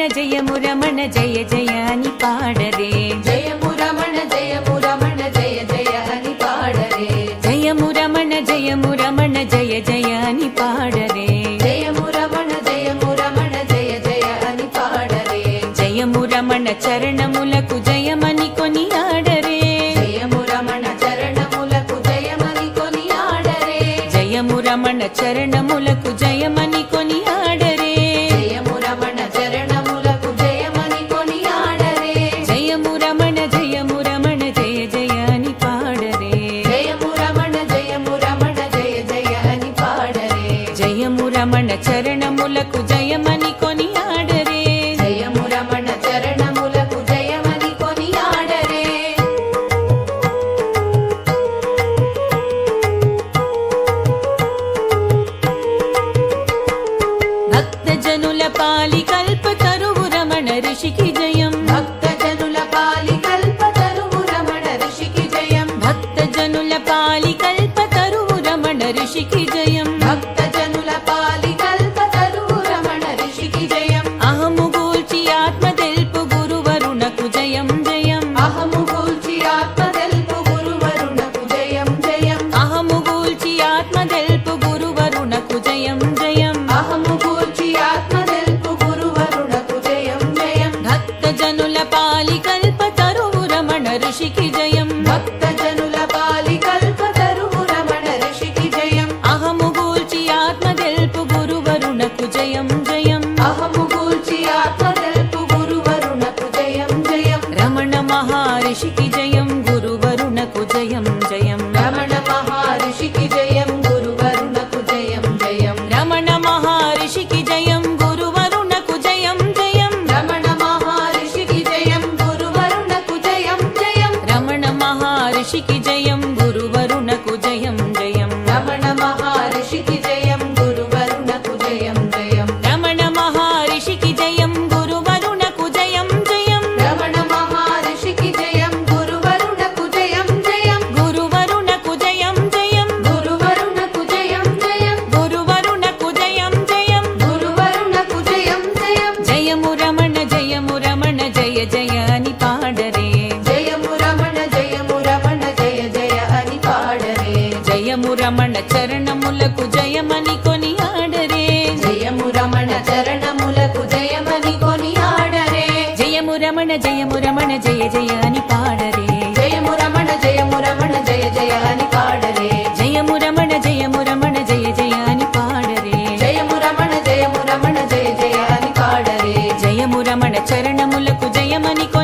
రమణ జయము రమణ జయ జయ అని పాడరే జయము రమణ జయము రమణ జయ జయ అని పాడరే జయము రమణ జయము రమణ జయ జయ అని పాడరే జయము రమణ జయము రమణ జయ జయ అని పాడరే జయము రమణ చరణములకు జయమని కొనియాడరే జయము రమణ చరణములకు జయమని కొనియాడరే జయము రమణ చరణములకు జయమని కొనియాడరే జయము పాలి కల్ప తరువు రమణ ఋషికి జయ. జయం జయం రమణ మహర్షికి జయం గురువరుణకు జయం జయం రమణ మహర్షికి జయం గురువరుణకు జయం జయం రమణ మహర్షికి జయం గురువరుణకు జయం జయం రమణ మహర్షికి జయం గురువరుణకు జయం రమణ జయము రమణ జయ జయ అని పాడరే. జయము రమణ జయము రమణ జయ జయ అని పాడరే. జయము రమణ జయము రమణ జయ జయ అని పాడరే. జయము రమణ జయము రమణ జయ జయ అని పాడరే. జయము రమణ చరణములకు జయమని కొనియాడరే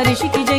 सिफारिश की